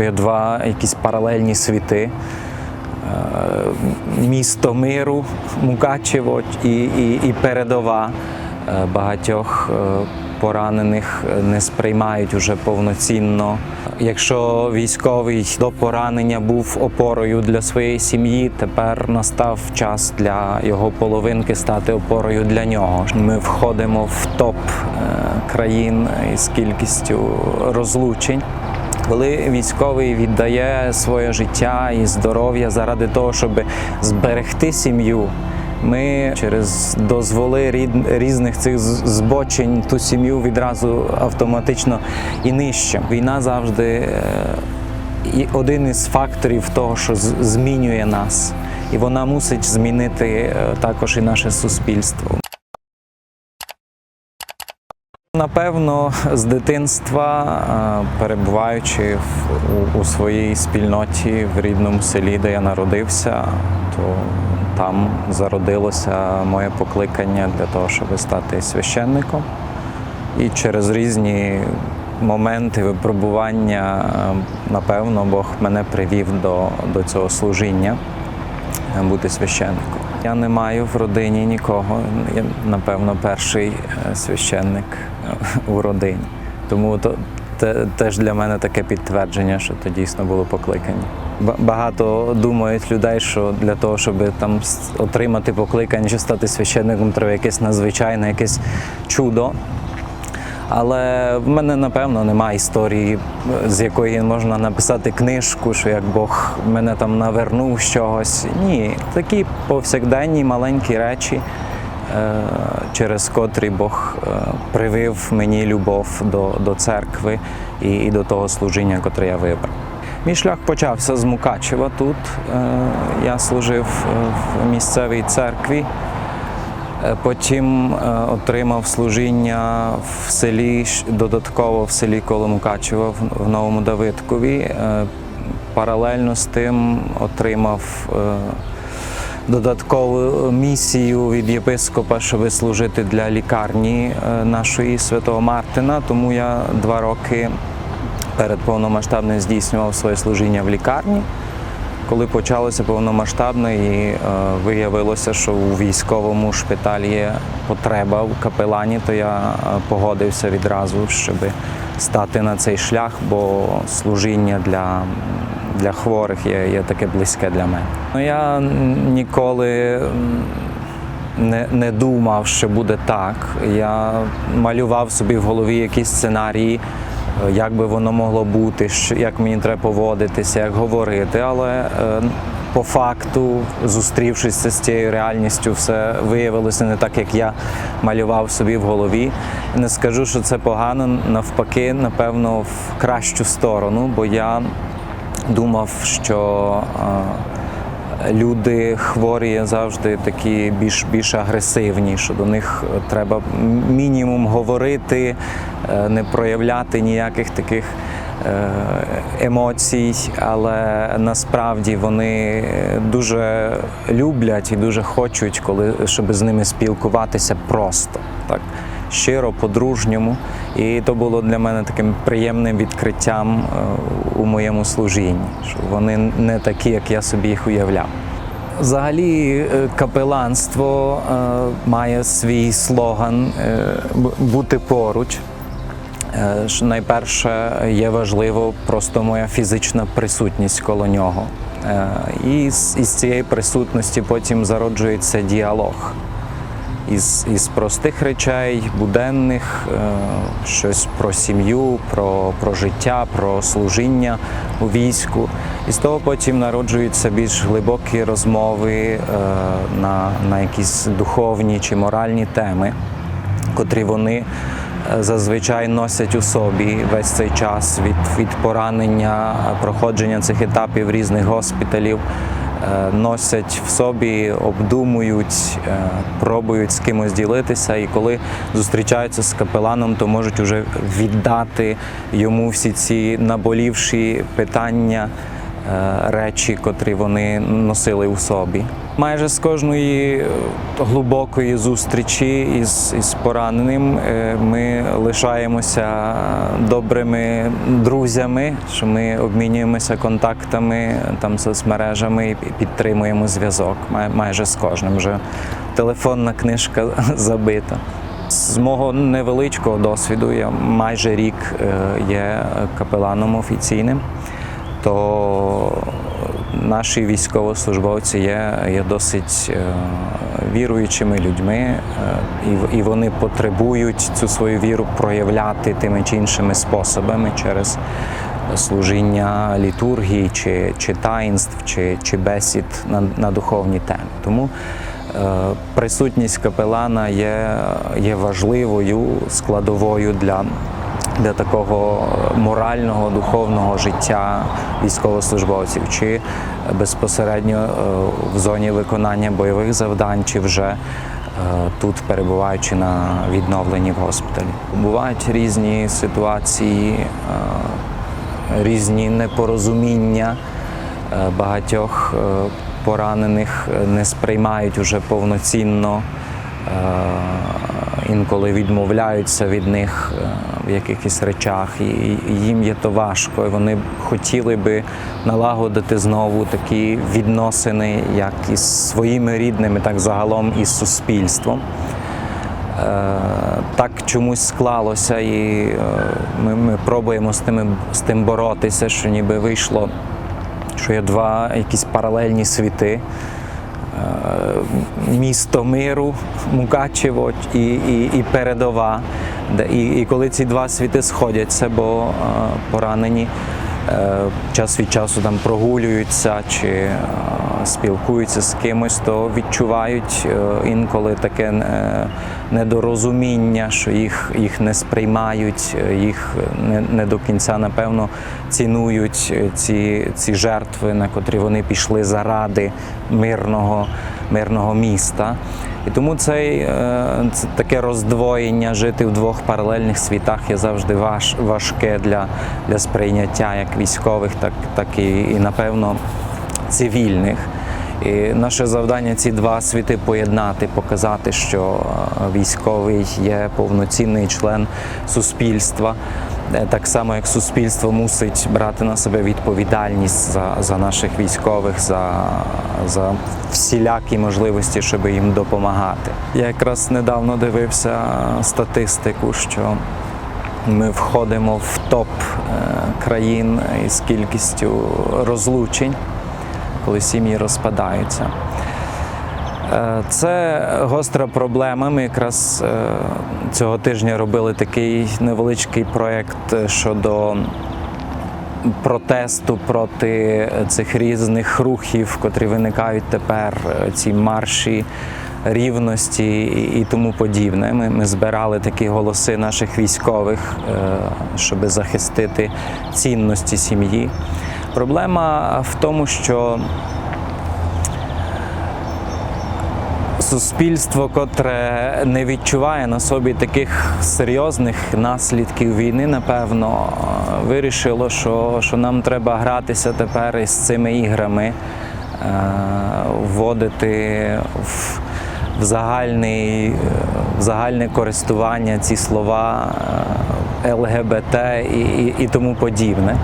Є два якісь паралельні світи. Е, Місто миру, Мукачево і, і, і передова Е, багатьох е, поранених не сприймають уже повноцінно. Якщо військовий до поранення був опорою для своєї сім'ї, тепер настав час для його половинки стати опорою для нього. Ми входимо в топ країн із кількістю розлучень. Коли військовий віддає своє життя і здоров'я заради того, щоб зберегти сім'ю, ми через дозволи рід- різних цих збочень ту сім'ю відразу автоматично і нищимо. Війна завжди е, і один із факторів того, що змінює нас, і вона мусить змінити е, також і наше суспільство. Напевно, з дитинства, е, перебуваючи в, у, у своїй спільноті в рідному селі, де я народився, то там зародилося моє покликання для того, щоб стати священником. І через різні моменти випробування, е, напевно, Бог мене привів до, до цього служіння е, бути священником. Я не маю в родині нікого. Я, напевно, перший е, священник е, у родині. Тому то, те, теж для мене таке підтвердження, що то дійсно було покликання. Багато думають людей, що для того, щоб там отримати покликання чи стати священником, треба якесь надзвичайне, якесь чудо. Але в мене напевно немає історії, з якої можна написати книжку, що як Бог мене там навернув з чогось. Ні, такі повсякденні маленькі речі, е, через котрі Бог е, привив мені любов до, до церкви і, і до того служіння, котре я вибрав. Мій шлях почався з Мукачева тут. Е, Я служив в місцевій церкві. Е, Потім е, отримав служіння в селі, додатково в селі коло Мукачева в- Новому Давидкові. Е, Паралельно з тим отримав додаткову місію від єпископа, щоб служити для лікарні нашої святого Мартина. Тому я два роки перед повномасштабним здійснював своє служіння в лікарні. Коли почалося повномасштабне і е, виявилося, що у військовому шпиталі є потреба в капелані, то я е, погодився відразу, щоб стати на цей шлях, бо служіння для, для хворих є, є таке близьке для мене. Ну, я ніколи не, не думав, що буде так. Я малював собі в голові якісь сценарії, як би воно могло бути, як мені треба поводитися, як говорити. Але е, по факту, зустрівшись з цією реальністю, все виявилося не так, як я малював собі в голові. Не скажу, що це погано, навпаки, напевно, в кращу сторону, бо я думав, що. Люди хворі завжди такі більш більш агресивні, що до них е, треба мінімум говорити, е, не проявляти ніяких таких е, емоцій, але насправді вони дуже люблять і дуже хочуть, коли щоб з ними спілкуватися просто так. Щиро, по-дружньому, і то було для мене таким приємним відкриттям е, у моєму служінні, що вони не такі, як я собі їх уявляв. Взагалі, е, капеланство е, має свій слоган бути поруч. Найперше є важливо просто моя фізична присутність коло нього. І з, цієї присутності потім зароджується діалог із, із простих речей, буденних, е, щось про сім'ю, про, про життя, про служіння у війську. І з того потім народжуються більш глибокі розмови е, на, на якісь духовні чи моральні теми, котрі вони е, зазвичай носять у собі весь цей час від, від поранення, проходження цих етапів різних госпіталів носять в собі, обдумують, е, пробують з кимось ділитися. І коли зустрічаються з капеланом, то можуть вже віддати йому всі ці наболівші питання. Речі, котрі вони носили у собі. Майже з кожної е, глибокої зустрічі із, із пораненим е, ми лишаємося добрими друзями, що ми обмінюємося контактами, там соцмережами і підтримуємо зв'язок. Май- Майже з кожним вже телефонна книжка забита. З мого невеличкого досвіду я майже рік е, є капеланом офіційним, то наші військовослужбовці є, є досить е, віруючими людьми, е, і, і вони потребують цю свою віру проявляти тими чи іншими способами через служіння літургії, чи, чи таїнств, чи, чи бесід на, на духовні теми. Тому Е, Присутність капелана є, є важливою складовою для, для такого морального, духовного життя військовослужбовців, чи безпосередньо е, в зоні виконання бойових завдань, чи вже е, тут перебуваючи на відновленні в госпіталі. Бувають різні ситуації, е, різні непорозуміння багатьох поранених не сприймають уже повноцінно, інколи відмовляються від них е, в якихось речах, і їм є то важко. І вони хотіли би налагодити знову такі відносини, як із своїми рідними, так загалом із суспільством. Е, Так чомусь склалося, і е, ми, ми пробуємо з тим, з тим боротися, що ніби вийшло що є два якісь паралельні світи. Місто миру, Мукачево і, і, і передова. Де, і, і коли ці два світи сходяться, бо е, поранені е, час від часу там прогулюються чи е, спілкуються з кимось, то відчувають інколи таке недорозуміння, що їх, їх не сприймають, е, їх не, не до кінця, напевно, цінують е, ці, ці жертви, на котрі вони пішли заради мирного, мирного міста. І тому цей, е, це таке роздвоєння жити в двох паралельних світах є завжди важ, важке для, для сприйняття як військових, так, так і, і напевно цивільних. І наше завдання ці два світи поєднати, показати, що е, військовий є повноцінний член суспільства, Е, так само як суспільство мусить брати на себе відповідальність за, за наших військових, за, за всілякі можливості, щоб їм допомагати. Я якраз недавно дивився статистику, що ми входимо в топ е, країн із кількістю розлучень, коли сім'ї розпадаються. Е, Це гостра проблема. Ми якраз е, цього тижня робили такий невеличкий проєкт е, щодо протесту проти цих різних рухів, котрі виникають тепер, ці марші рівності і, тому подібне. Ми, ми збирали такі голоси наших військових, щоб захистити цінності сім'ї. Проблема в тому, що суспільство, котре не відчуває на собі таких серйозних наслідків війни, напевно, вирішило, що, що нам треба гратися тепер із цими іграми, е, вводити в, в, загальний, в загальне користування ці слова е, ЛГБТ і, і, і тому подібне.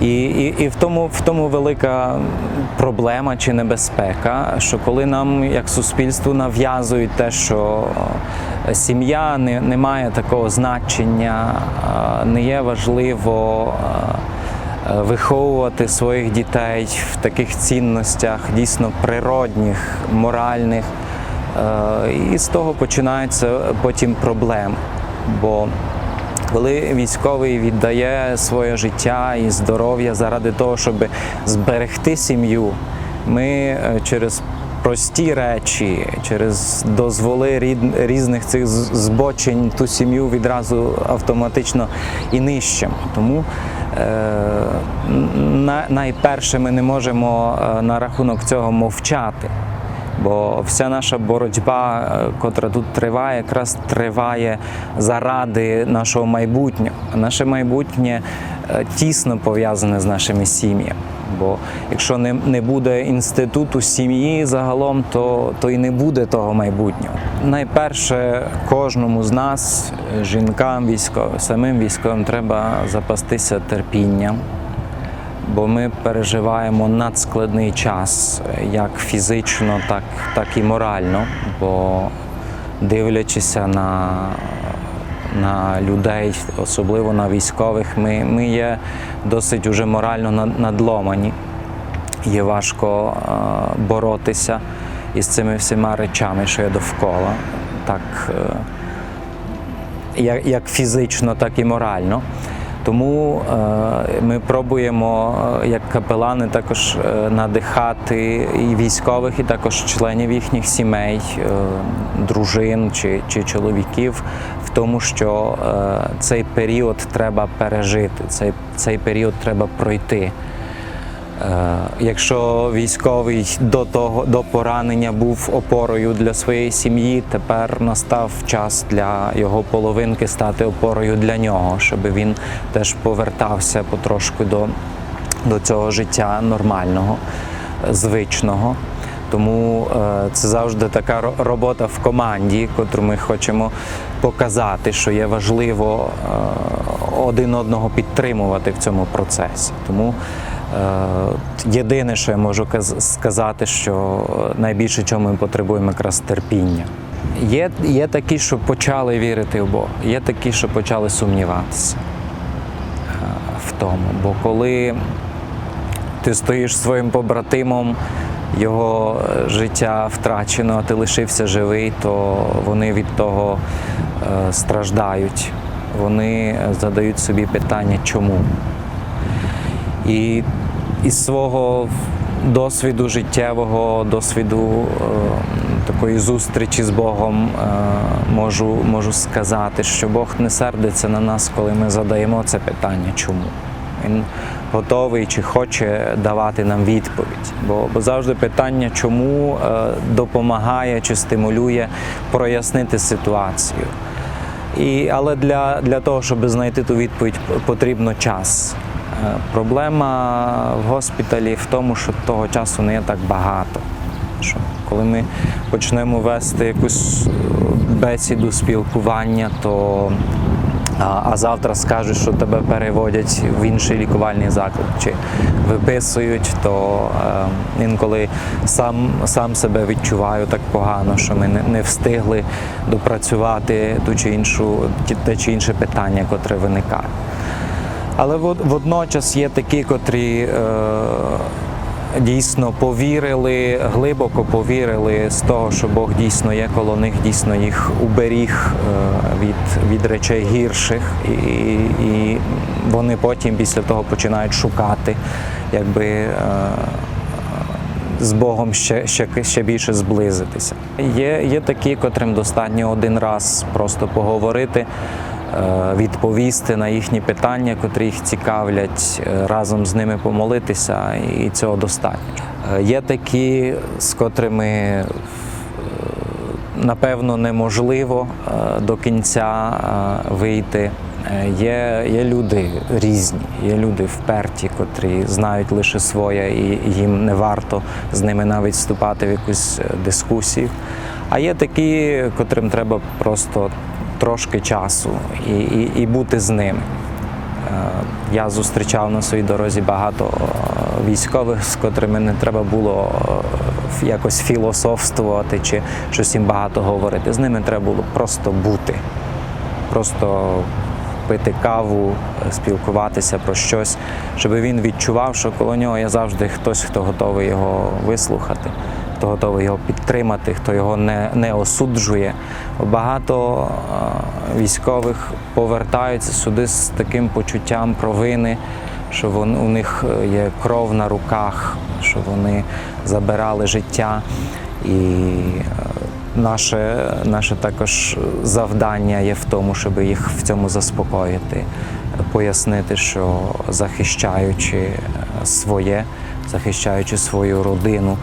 І, і, і в тому в тому велика проблема чи небезпека, що коли нам як суспільству нав'язують те, що е, сім'я не, не має такого значення, е, не є важливо е, виховувати своїх дітей в таких цінностях, дійсно природних, моральних. І з того починаються потім проблеми. Коли військовий віддає своє життя і здоров'я заради того, щоб зберегти сім'ю, ми е, через прості речі, через дозволи рід- різних цих збочень ту сім'ю відразу автоматично і нищимо. Тому е, на- найперше ми не можемо е, на рахунок цього мовчати. Бо вся наша боротьба, е, котра тут триває, якраз триває заради нашого майбутнього. Наше майбутнє е, тісно пов'язане з нашими сім'ями. Бо якщо не, не буде інституту сім'ї загалом, то, то і не буде того майбутнього. Найперше, кожному з нас, жінкам, військовим, самим військовим, треба запастися терпінням, бо ми переживаємо надскладний час, як фізично, так, так і морально. Бо дивлячися на, на людей, особливо на військових, ми, ми є досить уже морально надломані. Є важко е, боротися із цими всіма речами, що є довкола. Так, е, як фізично, так і морально. Тому е, ми пробуємо, е, як капелани, також е, надихати і військових, і також членів їхніх сімей, дружин чи, чи чоловіків в тому, що цей період треба пережити, цей, цей період треба пройти. Е, Якщо військовий до того до поранення був опорою для своєї сім'ї, тепер настав час для його половинки стати опорою для нього, щоб він теж повертався потрошку до, до цього життя нормального, звичного. Тому е, це завжди така робота в команді, котру ми хочемо показати, що є важливо е, один одного підтримувати в цьому процесі. Тому єдине, що я можу сказати, що найбільше чого ми потребуємо якраз терпіння. Є, є такі, що почали вірити в Бога, є такі, що почали сумніватися е, в тому. Бо коли ти стоїш своїм побратимом, його е, життя втрачено, а ти лишився живий, то вони від того е, страждають. Вони е, задають собі питання, чому. І із свого досвіду життєвого, досвіду е, такої зустрічі з Богом е, можу, можу сказати, що Бог не сердиться на нас, коли ми задаємо це питання, чому. Він готовий чи хоче давати нам відповідь. Бо, бо завжди питання, чому е, допомагає чи стимулює прояснити ситуацію. І, але для, для того, щоб знайти ту відповідь, потрібно час. Е, Проблема в госпіталі в тому, що того часу не є так багато. Що коли ми почнемо вести якусь е, бесіду, спілкування, то а, завтра скажуть, що тебе переводять в інший лікувальний заклад чи виписують, то е, інколи сам, сам себе відчуваю так погано, що ми не, не встигли допрацювати ту чи іншу, те чи інше питання, котре виникає. Але вод- водночас є такі, котрі е, дійсно повірили, глибоко повірили з того, що Бог дійсно є коло них, дійсно їх уберіг е, від, від речей гірших, і, і вони потім після того починають шукати, якби. Е, з Богом ще, ще, ще більше зблизитися. Є, є такі, котрим достатньо один раз просто поговорити, відповісти на їхні питання, котрі їх цікавлять, е, разом з ними помолитися, і цього достатньо. Е, Є такі, з котрими е, напевно неможливо е, до кінця е, вийти. Е, Є, є люди різні, є люди вперті, котрі знають лише своє, і їм не варто з ними навіть вступати в якусь е, дискусію. А є такі, котрим треба просто трошки часу і, і, і бути з ними. Е, Я зустрічав на своїй дорозі багато е, військових, з котрими не треба було е, якось філософствувати чи щось їм багато говорити. З ними треба було просто бути, просто пити каву, спілкуватися про щось, щоб він відчував, що коло нього є завжди хтось, хто готовий його вислухати, хто готовий його підтримати, хто його не, не осуджує. Багато е, військових повертаються сюди з таким почуттям провини, що вон, у них е, є кров на руках, що вони забирали життя. І е, наше, наше також завдання є в тому, щоб їх в цьому заспокоїти, пояснити, що захищаючи своє, захищаючи свою родину,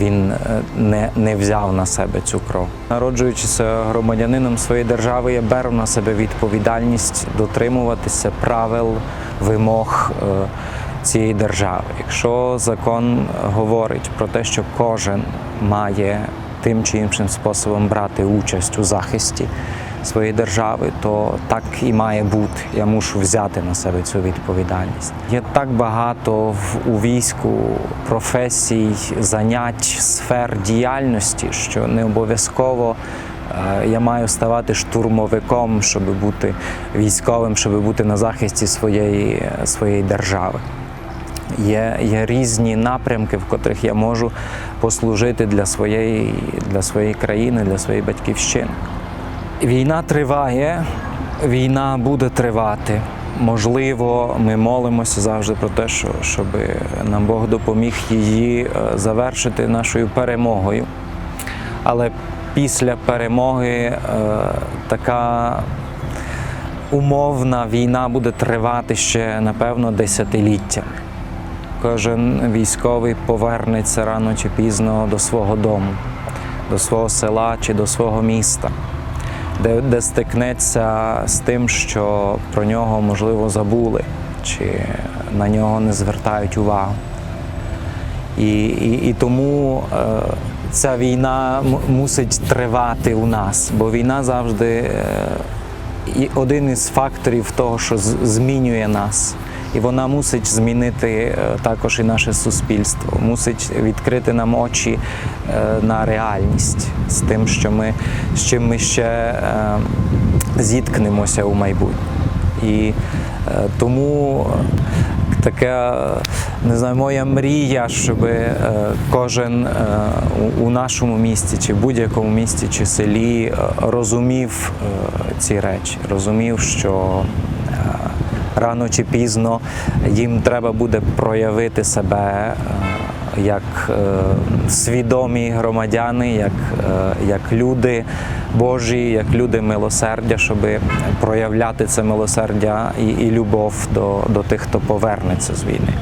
він е, не, не взяв на себе цю кров. Народжуючися громадянином своєї держави, я беру на себе відповідальність дотримуватися правил, вимог е, цієї держави. Якщо закон говорить про те, що кожен має тим чи іншим способом брати участь у захисті своєї держави, то так і має бути. Я мушу взяти на себе цю відповідальність. Є так багато в, у війську професій, занять, сфер діяльності, що не обов'язково е, я маю ставати штурмовиком, щоб бути військовим, щоб бути на захисті своєї, своєї держави. Є, є різні напрямки, в котрих я можу послужити для своєї, для своєї країни, для своєї батьківщини. Війна триває, війна буде тривати. Можливо, ми молимося завжди про те, що, щоб нам Бог допоміг її е, завершити нашою перемогою. Але після перемоги е, така умовна війна буде тривати ще, напевно, десятиліттями. Кожен військовий повернеться рано чи пізно до свого дому, до свого села чи до свого міста, де, де стикнеться з тим, що про нього можливо забули, чи на нього не звертають увагу. І, і, і тому е, ця війна мусить тривати у нас, бо війна завжди е, один із факторів того, що змінює нас. І вона мусить змінити е, також і наше суспільство, мусить відкрити нам очі е, на реальність з тим, що ми, з чим ми ще е, зіткнемося у майбутньому. І тому е, така, не знаю, моя мрія, щоб кожен у- нашому місті, чи будь-якому місті, чи селі розумів ці речі, розумів, що рано чи пізно їм треба буде проявити себе. е, Як е, свідомі громадяни, як, е, як люди Божі, як люди милосердя, щоб проявляти це милосердя і, і любов до, до тих, хто повернеться з війни.